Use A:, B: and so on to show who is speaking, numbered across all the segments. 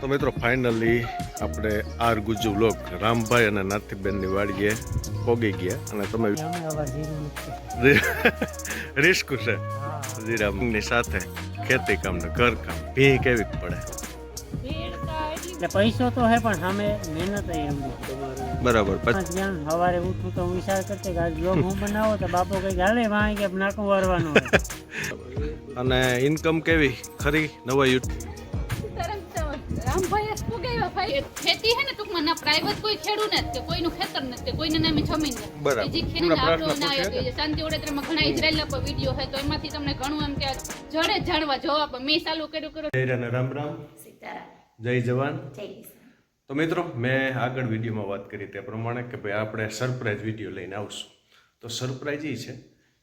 A: તો મિત્રો ફાઇનલી આપણે આર ગુજુ લોક રામભાઈ અને નાથીબેનની વાડીએ પોગી ગયા અને તમે રિસ્ક છે? જીરામની સાથે ખેતી કામ ને ઘર કામ ભી કેવી પડે?
B: પૈસો તો હે પણ સામે મહેનત
A: બરાબર પછી
B: સવારે ઉઠું તો હું વિચાર કરતે કે આજ હું બનાવો તો બાપો કઈ હાલે વાંહી કે નાકું વારવાનું
A: અને ઇન્કમ કેવી? ખરી? નવા યુટ્યુબ
C: રામભાઈ ફુગાવ્યા ભાઈ? ખેતી હે ને ટૂંકમાં ના પ્રાઇવેટ કોઈ ખેડૂત નથી કે કોઈનું ખેતર નથી કે કોઈને નામે જમીન નથી. બીજી ખેતી આપણો ના આવ્યો. શાંતિ વડોદરામાં ઘણા ઇઝરાયલના પર વીડિયો છે તો એમાંથી તમને ઘણું એમ કે જડે જાણવા જવાબ મેં ચાલુ કર્યું કર્યું.
A: જય રામ રામ જય જવાન. તો મિત્રો મેં આગળ વિડીયોમાં વાત કરી તે પ્રમાણે કે ભાઈ આપણે સરપ્રાઈઝ વીડિયો લઈને આવશું. તો સરપ્રાઈઝ એ છે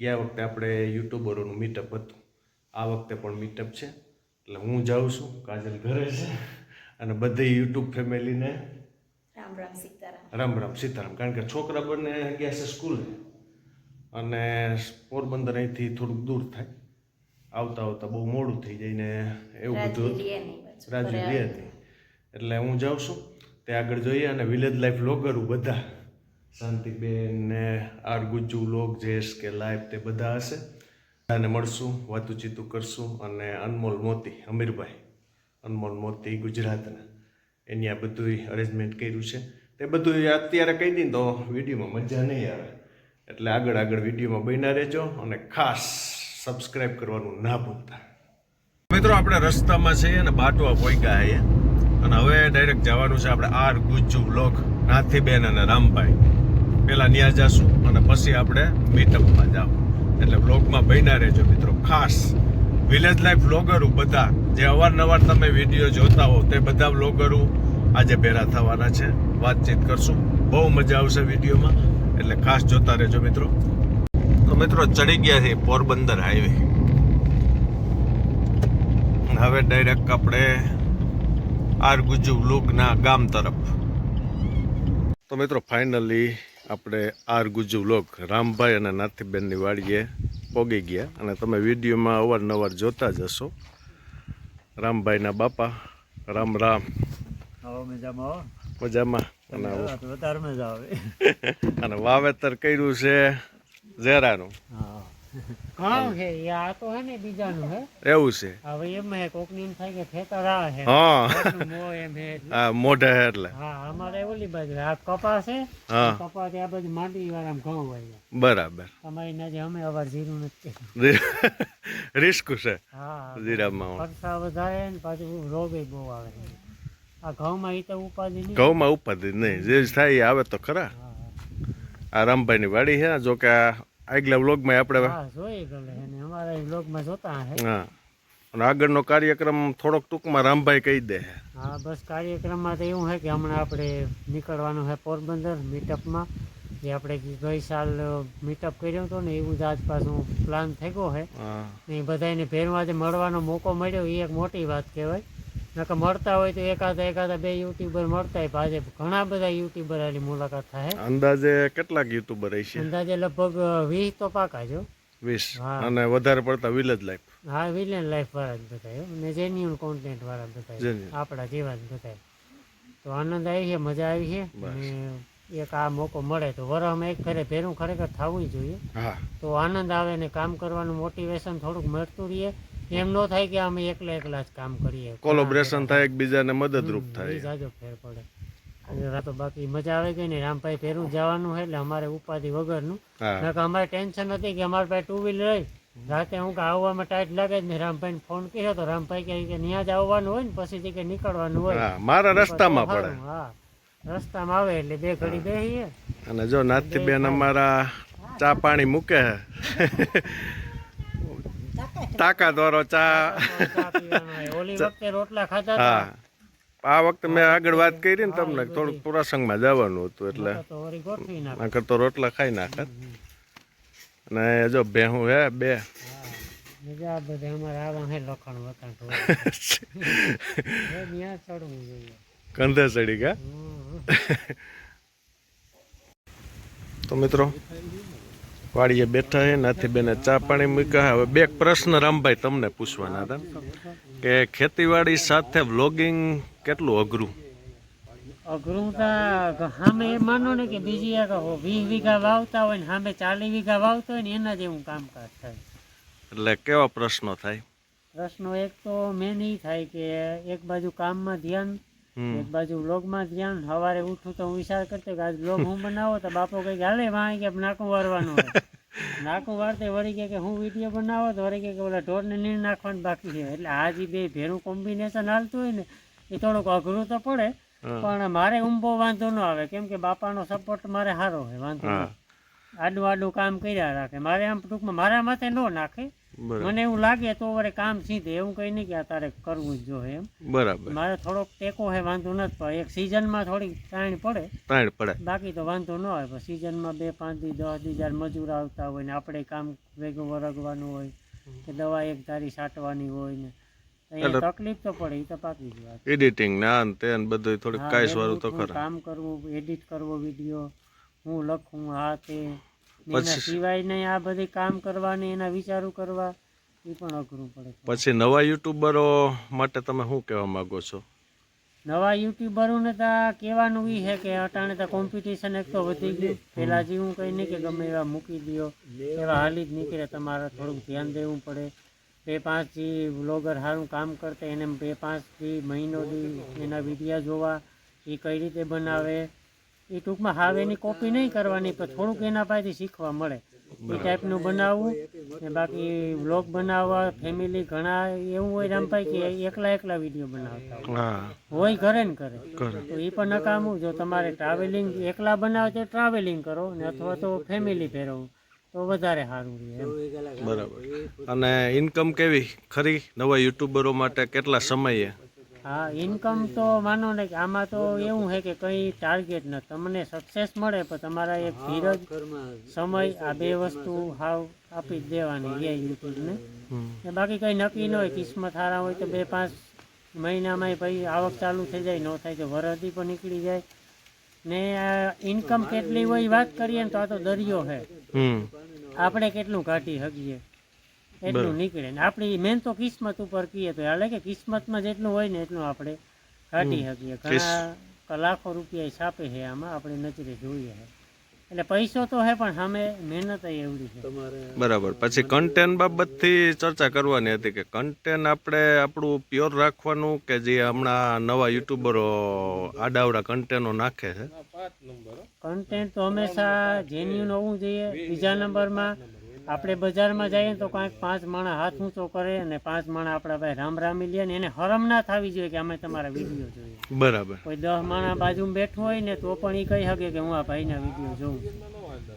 A: ગયા વખતે આપણે યુટ્યુબરોનું મીટઅપ હતું. આ વખતે પણ મીટઅપ છે. એટલે હું જાઉં છું કાજલ ઘરે છે. અને બધી યુટ્યુબ ફેમિલીને
D: રામ રામ સીતારામ.
A: રામ રામ સીતારામ. કારણ કે છોકરા બંને ગયા છે સ્કૂલે અને પોરબંદર અહીંથી થોડુંક દૂર થાય. આવતા આવતા બહુ મોડું થઈ જઈને એવું બધું હતું.
D: લે
A: હતી એટલે હું જાઉં છું. તે આગળ જોઈએ અને વિલેજ લાઈફ લોગરું બધા. શાંતિબેન ને આર ગુજ્જુ લોગ જેસ કે લાઈફ તે બધા હશે. બધાને મળશું વાતું ચીતું કરશું અને અનમોલ મોતી અમીરભાઈ. અનમોલ મોતી ગુજરાતના. એની આ બધું અરેન્જમેન્ટ કર્યું છે. તે બધું અત્યારે કહી દઈને તો વિડીયોમાં મજા નહીં આવે. એટલે આગળ આગળ વિડીયોમાં બન્યા રહેજો અને ખાસ સબસ્ક્રાઈબ કરવાનું ના ભૂલતા. મિત્રો, આપણે રસ્તામાં છીએ અને બાટવા પોઈકા આવીએ. અને હવે ડાયરેક્ટ જવાનું છે આપણે આર ગુજ્જુ બ્લોક નાથીબેન અને રામભાઈ. પહેલાં ન્યા જશું અને પછી આપણે મીટઅપમાં જાવ એટલે બ્લોગમાં બન્યા રહેજો મિત્રો, ખાસ. વિલેજ લાઈફ બ્લોગરો બધા, જે અવારનવાર તમે વીડિયો જોતા હો તે બધા બ્લોગરો આજે ભેરા થવાના છે. વાતચીત કરશું. બહુ મજા આવશે વિડીયોમાં. એટલે ખાસ જોતા રહેજો મિત્રો. તો મિત્રો, ચડી ગયા છે પોરબંદર હાઈવે હવે ડાયરેક્ટ આપણે આર ગુજુ વ્લોગના ગામ તરફ. તો મિત્રો ફાઇનલી આપણે આર ગુજુ વ્લોગ રામભાઈ અને નાથીબેનની વાડીએ પોગી ગયા અને તમે વિડીયોમાં અવારનવાર જોતા જ હશો. રામભાઈના બાપા રામ રામ.
B: મજામાં
A: અને વાવેતર કર્યું છે ઝેરાનું.
B: હા હે આ તો હે ને બીજાનું હે.
A: એવું છે.
B: હવે એમ હે કોકની એમ થાય કે ખેતર આ હે.
A: હા.
B: કોકનું એમ હે એટલે. હા અમારે ઓલી બાજુ આ કપાસ છે
A: હા.
B: કપાસ આ બાજુ માંડવી વાળા ઘઉં હોય
A: બરાબર.
B: નજર અમે અવાર જીરું નથી
A: રિસ્ક છે.
B: હા
A: જીરામાં
B: ખર્ચા વધારે ને પાછું રોગે બહુ આવે આ ઘઉંમાં એ તો ઉપાધિ નહીં.
A: ઘઉંમાં ઉપાધિ નહીં. જે થાય આવે તો ખરા. આ રામભાઈની વાડી છે જોકે આ આગલા વ્લોગમાં આપણે
B: હા જોઈ ગલે અમારા બ્લોગમાં જોતા હે.
A: હા. અને આગળનો કાર્યક્રમ થોડોક ટૂંકમાં રામભાઈ કહી દે
B: હા. બસ કાર્યક્રમમાં તો એવું છે કે હમણાં આપણે નીકળવાનું છે પોરબંદર મીટઅપમાં જે આપણે ગઈ સાલ મીટઅપ કર્યો હતો ને એવું જ આજ પાછું પ્લાન થઈ ગયો છે એ બધાને ભેરવા જે મળવાનો મોકો મળ્યો. એ એક મોટી વાત કહેવાય. નકર મળતા હોય તો એકાદા એકાદા બે યુટ્યુબર મળતા હોય આજે ઘણા બધા યુટ્યુબર આની મુલાકાત થાય.
A: અંદાજે કેટલાક યુટ્યુબર હશે?
B: અંદાજે લગભગ વીસ તો પાકા જો
A: વીસ. અને વધારે પડતા વિલેજ લાઈફ
B: હા વિલેજ લાઈફ વાળા જ બધા હો. ને જેન્યુઅન કોન્ટેન્ટ વાળા
A: Genuine.
B: આપણા જેવા જ બધા તો આનંદ આવી છે મજા આવી છે. અને એક આ મોકો મળે તો વરહમાં એક ઘરે ભેરું ખરેખર થવું જોઈએ. તો આનંદ આવે ને કામ કરવાનું મોટિવેશન થોડુંક મળતું રહીએ એમ ન થાય કે અમે એકલા એકલા જ કામ કરીએ.
A: કોલોબ્રેશન થાય એકબીજાને મદદરૂપ થાય.
B: જાજો ફેર પડે. તો બાકી મજા આવે ગઈ ને રામભાઈ ફેરું જવાનું હોય એટલે અમારે ઉપાધિ વગરનું. અમારે ટેન્શન હતી કે અમારી પાસે ટુ વ્હીલર રહી રાતે હું કે આવવામાં ટાઈટ લાગે જ ને રામભાઈને ફોન કર્યો તો રામભાઈ કહે કે ત્યાં જ આવવાનું હોય ને પછી કે નીકળવાનું હોય.
A: મારા રસ્તામાં પડે.
B: હા. રસ્તામાં આવે એટલે બે ઘડી બેહીએ.
A: અને જો નાથીબેન અમારા ચા પાણી મૂકે છે તાકાત ચા.
B: ઓલી વખતે રોટલા
A: હા. આ વખતે મેં આગળ વાત કરી ને તમને થોડુંક પ્રસંગમાં જવાનું હતું એટલે. નકર તો રોટલા ખાઈ નાખત. અને જો ભેહું હે બે. કંધે ચડી ગયા? તો મિત્રો વાડીએ બેઠા છે નાથી બેને ચા પાણી મૂક્યા હવે બે પ્રશ્ન રામભાઈ તમને પૂછવાના હતા કે ખેતીવાડી સાથે વ્લોગિંગ કેટલું અઘરું?
B: અઘરું તો સામે એ માનો ને કે બીજી એક વીસ વીઘા વાવતા હોય ને સામે ચાલીસ વીઘા વાવતા હોય ને એના જેવું કામકાજ થાય.
A: એટલે કેવા પ્રશ્નો થાય?
B: પ્રશ્નો એક તો મેન એ થાય કે એક બાજુ કામમાં ધ્યાન એક બાજુ વ્લોગમાં ધ્યાન સવારે ઉઠું તો હું વિચાર કરતો કે આજ વ્લોગ હું બનાવો તો બાપો કઈ હાલે વાં કે નાકું વારવાનું હોય. નાકું વારતે વળી કે કે હું વીડિયો બનાવો તો વળી કે ઓલા ઢોરને નીર નાખવાનું બાકી છે. એટલે આ જે બે ભેરું કોમ્બિનેશન હાલતું હોય ને એ થોડુંક અઘરું તો પડે પણ મારે ઊંભો વાંધો ન આવે. કેમ કે બાપાનો સપોર્ટ મારે સારો હોય વાંધો આડું આડું કામ કર્યા રાખે. મારે આમ ટૂંકમાં મારા માથે ન નાખે મને એવું લાગે તો વરે કામ સીધે. એવું કઈ નહીં કે આ તારે કરવું જ જોઈએ એમ.
A: બરાબર.
B: મારે થોડોક ટેકો હે વાંધો નથી પડે એક સિઝનમાં થોડીક તાણ પડે.
A: તાણ પડે.
B: બાકી તો વાંધો ન આવે પણ સિઝનમાં બે પાંચ દી દસ દી જ્યારે મજૂર આવતા હોય ને આપણે કામ ભેગું વરગવાનું હોય કે દવા એક ધારી છાંટવાની હોય ને તકલીફ તો પડે એ તો પાકી જ વાત.
A: એડિટિંગ ને તે બધું થોડીક કાયસ વાળું તો
B: ઉઠવું, કામ કરવું એડિટ કરવો વીડિયો હું લખું આ તે.
A: પછી-
B: સિવાય નહીં આ બધી કામ કરવાની એના વિચારો કરવા એ પણ અઘરું પડે
A: પછી નવા યુટ્યુબરો માટે તમે શું કહેવા માંગો છો?
B: નવા યુટ્યુબરોને તો આ કહેવાનું એ છે કે અટાણે તો કોમ્પિટિશન એક તો વધી ગયું. પહેલાં જેવું કંઈ નહીં કે ગમે એવા મૂકી દો એવા હાલી જ નીકળે. તમારે થોડુંક ધ્યાન દેવું પડે. બે પાંચ જે વ્લોગર સારું કામ કરતા એને બે પાંચ દી મહિનો એના વિડીયા જોવા એ કઈ રીતે બનાવે એ ટૂંકમાં હાવ એની કોપી નહીં કરવાની પણ થોડુંક એના પાસેથી શીખવા મળે. એ ટાઈપનું બનાવવું ને બાકી વ્લોગ બનાવવા ફેમિલી ઘણા એવું હોય રામભાઈ કે એકલા એકલા વીડિયો બનાવતા હોય.
A: હા.
B: હોય ઘરે ને કરે
A: કરે
B: તો એ પણ નકામું જો તમારે ટ્રાવેલિંગ એકલા બનાવે તો ટ્રાવેલિંગ કરો ને અથવા તો ફેમિલી ફેરવો તો વધારે સારું રહે
A: બરાબર. અને ઇન્કમ કેવી? ખરી? નવા યુટ્યુબરો માટે કેટલા સમયે?
B: હા ઇન્કમ તો માનો ને કે આમાં તો એવું છે કે કંઈ ટાર્ગેટ ન તમને સક્સેસ મળે પણ તમારા એક ધીરજ સમય આ બે વસ્તુ હાવ આપી જ દેવાની એ યુટ્યુબને. ને. બાકી કંઈ નક્કી ન હોય કિસ્મત સારા હોય તો બે પાંચ મહિનામાં ભાઈ આવક ચાલુ થઈ જાય ન થાય તો વરદી પણ નીકળી જાય. ને ઇન્કમ કેટલી હોય વાત કરીએ ને તો આ તો દરિયો છે.
A: હમ.
B: આપણે કેટલું કાઢી શકીએ એટલું નીકળે. ને આપણી મેન તો કિસ્મત ઉપર કહીએ તો હાલે કે કિસ્મતમાં જેટલું હોય ને એટલું આપણે કાઢી શકીએ. ઘણા લાખો રૂપિયા છાપે છે આમાં આપણે નજરે જોઈએ છે. એટલે પૈસો તો હે પણ સામે મહેનત એવડી છે.
A: બરાબર. પછી કન્ટેન્ટ બાબતથી ચર્ચા કરવાની હતી કે કન્ટેન આપણે આપણું પ્યોર રાખવાનું કે જે હમણાં નવા યુટ્યુબરો આડાવડા કન્ટેનો નાખે છે?
B: કન્ટેન્ટ તો હંમેશા જેન્યુન હોવું જોઈએ. બીજા નંબરમાં આપણે બજારમાં જઈએ તો કાંઈક પાંચ માણા હાથ ઊંચો કરે અને પાંચ માણા આપણા ભાઈ રામ રામી લે ને એને હરમ ના થવી જોઈએ કે અમે તમારા વીડિયો જોઈએ.
A: બરાબર.
B: કોઈ દસ માણા બાજુમાં બેઠું હોય ને તો પણ એ કહી શકે કે હું આ ભાઈના વીડિયો જોઉં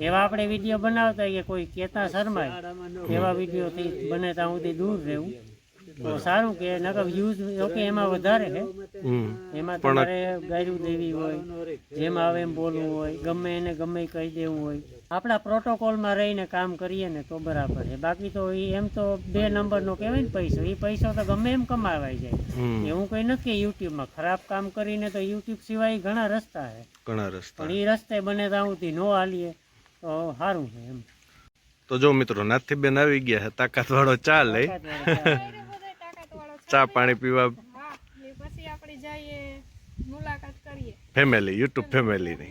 B: એવા આપણે વીડિયો બનાવતા કે કોઈ કહેતા શરમાય એવા વિડીયોથી બને ત્યાં સુધી દૂર રહેવું. તો સારું કે નકર યુઝ ઓકે એમાં વધારે છે એમાં તમારે ગાયરું દેવી હોય જેમ આવે એમ બોલવું હોય ગમે એને ગમે કહી દેવું હોય. આપણા પ્રોટોકોલમાં રહીને કામ કરીએ ને તો બરાબર છે. બાકી તો એ એમ તો બે નંબરનો કહેવાય ને પૈસો. એ પૈસો તો ગમે એમ કમાવાય જાય. એવું કંઈ નથી કે યુટ્યુબમાં ખરાબ કામ કરીને તો યુટ્યુબ સિવાય ઘણા રસ્તા છે
A: ઘણા રસ્તા.
B: પણ એ રસ્તે બને ત્યાં સુધી ન હાલીએ તો સારું છે એમ.
A: તો જો મિત્રો નાથી બેન આવી ગયા તાકાત વાળો ચા લઈ. ચા પાણી પીવા
E: પછી આપણે જઈએ મુલાકાત કરીએ.
A: ફેમિલી યુટ્યુબ
E: ફેમિલી
B: ને.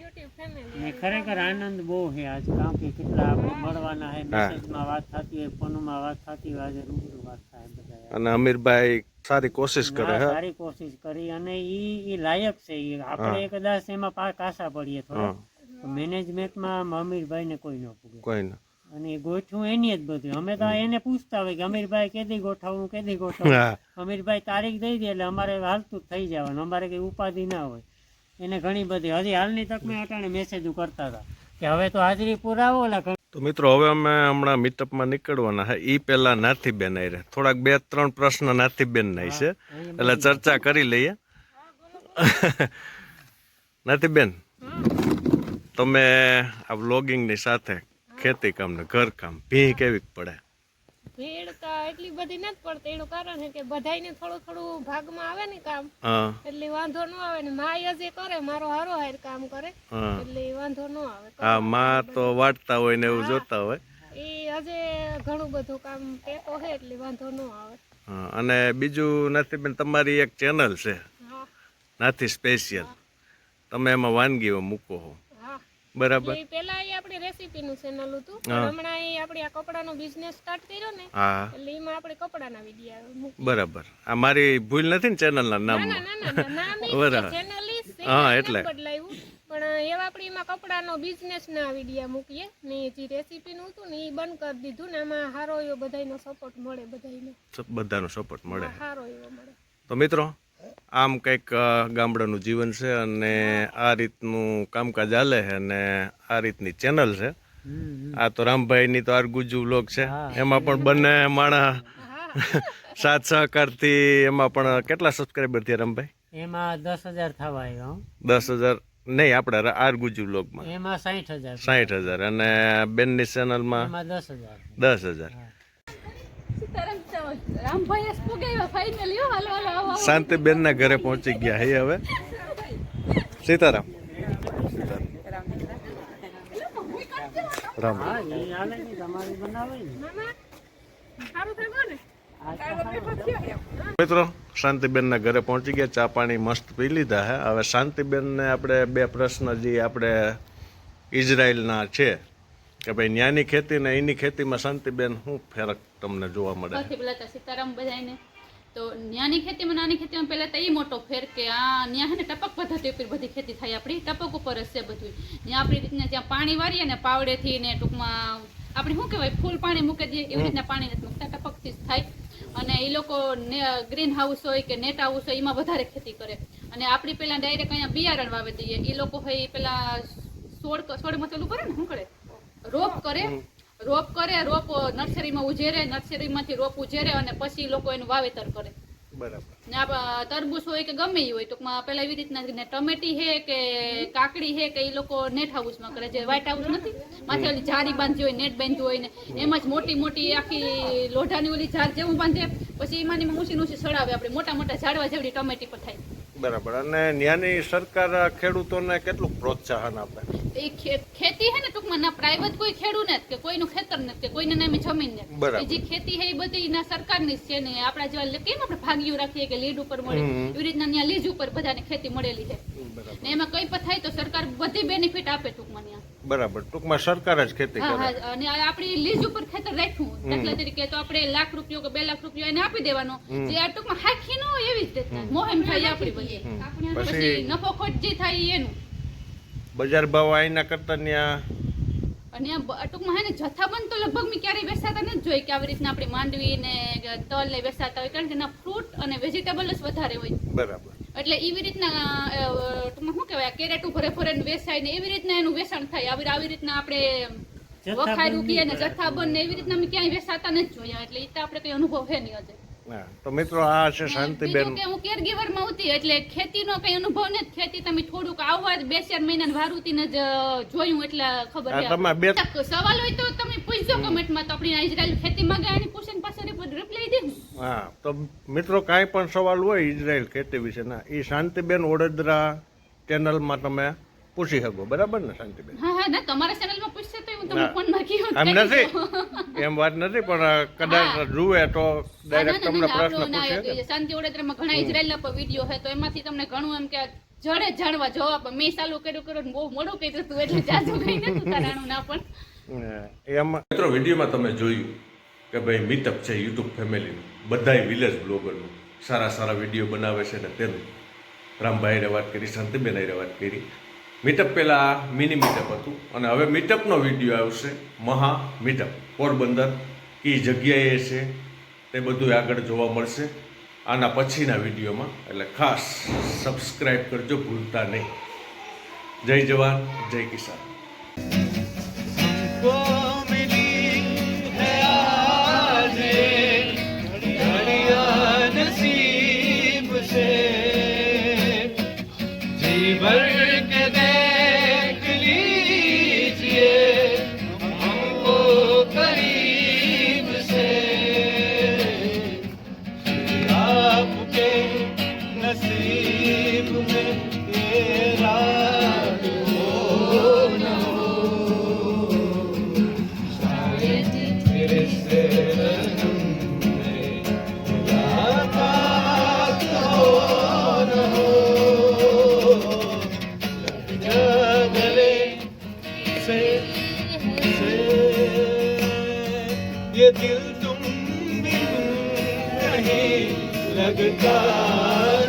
B: ખરેખર આનંદ બહુ છે આજ કામ કે કેટલા આપણે મળવાના છે મેસેજમાં વાત થતી હોય ફોનમાં વાત થતી હોય આજે રૂબરૂ વાત થાય બધા
A: અને અમીરભાઈ સારી કોશિશ કરે
B: હે? સારી કોશિશ કરી અને ઈ ઈ લાયક છે ઈ આપણે કદાચ એમાં પા કાસા પડીએ થોડા. મેનેજમેન્ટમાં અમીરભાઈ ને કોઈ ન પૂગે.
A: કોઈ ના.
B: અને ગોઠવું એની જ બધું. અમે તો એને પૂછતા હોય કે અમીરભાઈ કેદી ગોઠવવું કેદી ગોઠવવું અમીરભાઈ તારીખ દઈ દે એટલે અમારે હાલતું થઈ જવાનું. અમારે કઈ ઉપાધિ ના હોય. એને ઘણી બધી હજી હાલની તકમાં અટાણે મેસેજો કરતા હતા કે હવે તો હાજરી પુરાવો ઓલા
A: તો મિત્રો હવે અમે હમણાં મીટઅપમાં નીકળવાના છે એ પહેલા નાથી બેન આઈ રહ્યા થોડાક બે ત્રણ પ્રશ્ન નાથી બેન નાઈ છે એટલે ચર્ચા કરી લઈએ. નાથીબેન તમે આ વ્લોગિંગની સાથે ખેતી કામ ને ઘર કામ ભી કેવી પડે?
E: ભીડ તો એટલી બધી નથી પડતી એનું કારણ છે કે બધાયને થોડું થોડું ભાગમાં આવે ને કામ. એટલે વાંધો ન આવે ને માય જે કરે મારો હારો હાર કામ કરે એટલે વાંધો ન આવે.
A: હા માં તો વાટતા હોય ને એવું જોતા હોય.
E: એ હજે ઘણું બધું કામ ટેકો છે એટલે વાંધો ન આવે.
A: અને બીજું નથી બેન તમારી એક ચેનલ છે. નાથી સ્પેશિયલ તમે એમાં વાનગીઓ મૂકો હા. બરાબર.
E: પેલા એ આપણી રેસીપીનું ચેનલ હતું. હમણાં એ આપણી આ કપડાનો બિઝનેસ સ્ટાર્ટ કર્યો ને
A: હા.
E: એટલે એમાં આપણે કપડાના વીડિયો
A: બરાબર. આ મારી ભૂલ નથી ને ચેનલના
E: ના
A: નામમાં
E: ના ના ના નામ
A: બરાબર.
E: ચેનલ
A: હા, એટલે.
E: બદલાયું પણ એવા આપણે એમાં કપડાનો બિઝનેસ ના વિડીયા મૂકીએ. ને જે રેસીપીનું હતું ને એ બંધ કરી દીધું ને આમાં સારો એવો બધાયનો સપોર્ટ મળે બધાયનો.
A: બધાનો સપોર્ટ મળે.
E: સારો એવો મળે.
A: તો મિત્રો આમ કંઈક ગામડાનું જીવન છે અને આ રીતનું કામકાજ ચાલે છે અને આ રીતની ચેનલ છે. આ તો રામભાઈની તો આરગુજુ વ્લોગ છે. એમાં પણ બંને માણસ સાથ સહકારથી એમાં પણ કેટલા સબસ્ક્રાઈબર થયા રામભાઈ?
B: એમાં દસ હજાર થવા આવ્યા
A: દસ હજાર? નહીં આપણે આરગુજુ વ્લોગમાં.
B: એમાં સાઠ હજાર.
A: સાઠ હજાર. અને બેનની ચેનલમાં
B: દસ હજાર.
A: દસ હજાર.
C: આવો.
A: શાંતિબેનના ઘરે પહોંચી ગયા. હે હવે? સીતારામ. રામ.
B: મિત્રો શાંતિબેન ને ને.
E: ને
A: ઘરે પહોંચી ગયા ચા પાણી મસ્ત પી લીધા. હે હવે શાંતિબેનને આપણે બે પ્રશ્ન જે આપણે ઇઝરાયલના છે કે ભાઈ ન્યાની ખેતી ને એની ખેતીમાં શાંતિબેન શું ફેરક તમને જોવા મળે?
C: સૌથી ત્યાં તો સીતારામ બધાને તો ન્યાની ખેતીમાં નાની ખેતીમાં પહેલાં તો એ મોટો ફેર કે આ ન્યા હે ને ટપક પદ્ધતિ ઉપર બધી ખેતી થાય. આપણી ટપક ઉપર જ છે બધું. ત્યાં આપણી રીતના જ્યાં પાણી વારીએ ને પાવડેથી ને ટૂંકમાં આપણે શું કહેવાય ફૂલ પાણી મૂકી દઈએ એવી રીતના પાણી નથી મૂકતા ટપકથી જ થાય. અને એ લોકો ગ્રીન હાઉસ હોય કે નેટ હાઉસ હોય એમાં વધારે ખેતી કરે. અને આપણી પહેલાં ડાયરેક્ટ અહીંયા બિયારણ વાવી દઈએ. એ લોકો હોય પેલા સોળ સોળ ચાલુ કરે ને શું કરે? રોપ કરે રોપ કરે રોપ નર્સરીમાં ઉજેરે નર્સરીમાંથી રોપ ઉજેરે અને પછી લોકો એનું વાવેતર કરે.
A: બરાબર.
C: તરબૂચ હોય કે ગમે એ હોય ટૂંકમાં પેલા એવી રીતના ને ટમેટી હે કે કાકડી હે કે એ લોકો નેટ હાઉસમાં કરે જે વ્હાઇટ હાઉસ નથી માથે ઓલી જારી બાંધી હોય નેટ બાંધ્યું હોય ને એમાં જ મોટી મોટી આખી લોઢાની ઓલી ઝાડ જેવું બાંધે પછી એમાંની ઊંચી ઊંચી સડાવે આપણે મોટા મોટા ઝાડવા જેવડી ટમેટી પર થાય.
A: બરાબર. અને ન્યાની સરકાર ખેડૂતોને કેટલું પ્રોત્સાહન આપે?
C: એ ખેતી હે ને ટૂંકમાં ના પ્રાઇવેટ કોઈ ખેડૂત ને કે કોઈનું ખેતર નથી કે કોઈને નામે જમીન ને
A: બરાબર.
C: એ જે ખેતી હે એ બધી ના સરકારની છે ને આપણા જેવા કેમ આપણે ભાગ્યું રાખીએ કે લીડ ઉપર મળે? એવી રીતના ત્યાં લીજ ઉપર બધાને ખેતી મળેલી છે ને એમાં કઈ પણ થાય તો સરકાર બધી બેનિફિટ આપે ટૂંકમાં.
A: બરાબર. ટૂંકમાં સરકાર જ ખેતી કરે.
C: અને આપણી લીઝ ઉપર ખેતર રાખ્યું દાખલા તરીકે તો આપણે લાખ રૂપિયો કે બે લાખ રૂપિયો એને આપી દેવાનો. જે આ ટૂંકમાં હાખી ન હોય એવી જ મોહેમ થાય આપણી બધી પછી નફો ખોટ જે થાય એનું.
A: બજાર ભાવ આઈના કરતા ત્યાં
C: અને આ ટૂંકમાં હે ને જથ્થાબંધ તો લગભગ મેં ક્યારેય બેસાતા નથી જોઈ કે આવી રીતના આપણે માંડવી ને તલ ને બેસાતા હોય. કારણ કે એના ફ્રૂટ અને વેજીટેબલ જ વધારે હોય.
A: બરાબર.
C: એટલે એવી રીતના ટૂંકમાં શું કહેવાય કેરેટ ઉપર ફરે ને વેચાય ને એવી રીતના એનું વેચાણ થાય. આવી આવી રીતના આપણે વખાઈ રૂકીએ ને જથ્થાબંધ ને એવી રીતના અમે ક્યાંય વેચાતા નથી જોયા. એટલે એ તો આપણે કઈ અનુભવ હે નહીં હજે.
A: તો મિત્રો આ છે શાંતિબેન.
C: કે હું કેરગીવરમાં હતી એટલે ખેતીનો કઈ અનુભવ નથી. ખેતી તમે થોડુંક આવવા જ બે ચાર મહિના વારુતીને જ જોયું એટલે ખબર
A: તમે બે
C: સવાલ હોય તો તમે પૂછજો કમેન્ટમાં. તો આપણી ઇઝરાયલ ખેતીમાં ગયા એની પૂછે પાછળ રિપ્લાય દે
A: હા તો મિત્રો કાંઈ પણ સવાલ હોય ઇઝરાયલ ખેતી વિશેના એ શાંતિબેન વડોદરા ચેનલમાં તમે પૂછી શકો બરાબર ને શાંતિબેન?
C: હા હા ના તમારા ચેનલમાં પૂછશે તો હું તમને
A: ના.
C: ફોનમાં કીધું
A: એમ નથી એમ વાત નથી પણ કદાચ જુએ તો ડાયરેક્ટ તમને પ્રશ્ન પૂછે.
C: શાંતિ વડોદરામાં ઘણા ઇઝરાયલના વીડિયો છે તો એમાંથી તમને ઘણું એમ કે જડે જાણવા જવાબ મેં ચાલુ કર્યું કર્યું બહુ મોડું કહી દીધું એટલે જાજુ કઈ નતું તારાણું ના પણ.
A: એમ મિત્રો વિડીયોમાં તમે જોયું કે ભાઈ મિતક છે યુટ્યુબ ફેમિલીનું બધાય વિલેજ બ્લોગરનું સારા સારા વીડિયો બનાવે છે ને તેનું. રામભાઈને વાત કરી, શાંતિબેન હારે વાત કરી. મીટઅપ પહેલાં મિની મીટઅપ હતું. અને હવે મીટઅપનો વીડિયો આવશે, મહા મીટઅપ પોરબંદર કઈ જગ્યાએ છે. તે બધું આગળ જોવા મળશે. આના પછીના વિડીયોમાં. એટલે ખાસ સબસ્ક્રાઈબ કરજો, ભૂલતા નહીં. જય જવાન, જય કિસાન. ये दिल तुम बिन नहीं लगता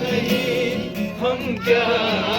A: नहीं हम क्या